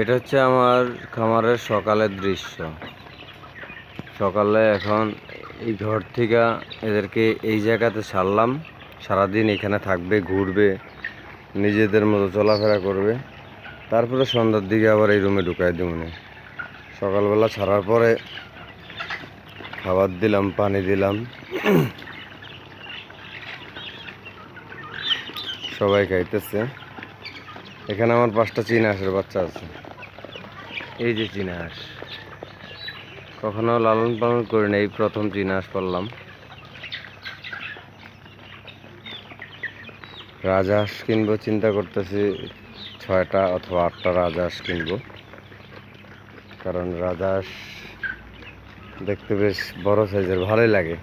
এটা হচ্ছে আমার খামারের সকালের দৃশ্য। সকালে এখন এই ঘর থেকে এদেরকে এই জায়গাতে ছাড়লাম সারাদিন এখানে থাকবে, ঘুরবে, নিজেদের মতো চলাফেরা করবে। তারপরে সন্ধ্যার দিকে আবার এই রুমে ঢুকাই দেবো সকালবেলা ছাড়ার পরে খাবার দিলাম, পানি দিলাম। সবাই খাইতেছে। এখানে আমার পাঁচটা চীনা আসার বাচ্চা আছে। এই যে চীনা হাঁস কখনো লালন পালন করি না এই প্রথম চীনা হাঁস পারলাম রাজহাঁস কিনবো চিন্তা করতেছি, ছয়টা অথবা আটটা রাজহাঁস কিনবো। কারণ রাজহাঁস দেখতে বেশ বড় সাইজের, ভালোই লাগে।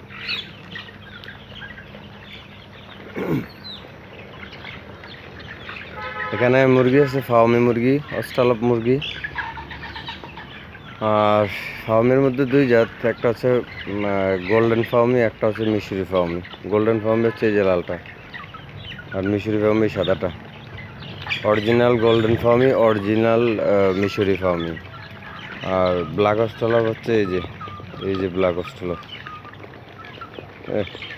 এখানে মুরগি আছে ফার্মি মুরগি অস্ট্রালপ মুরগি। আর ফার্মের মধ্যে দুই জাত, একটা হচ্ছে গোল্ডেন ফার্মি একটা হচ্ছে মিশরি ফার্মি গোল্ডেন ফার্মি হচ্ছে এই যে লালটা, আর মিশরি ফার্মি সাদাটা। অরিজিনাল গোল্ডেন ফার্মি অরিজিনাল মিশরি ফার্মি আর ব্ল্যাক অস্ট্রালপ হচ্ছে এই যে এই যে ব্ল্যাক অস্ট্রালপ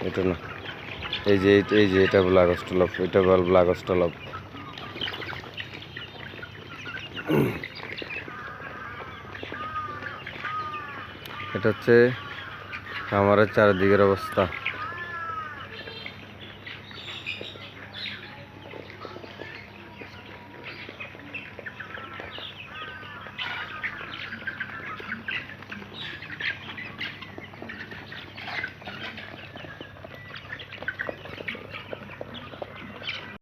এটা না, এই যে, এই- এই যে এটা ব্ল্যাক অস্ট্রালপ এটা বল ব্ল্যাক অস্ট্রালপ এটা হচ্ছে খামারের চারিদিকের অবস্থা।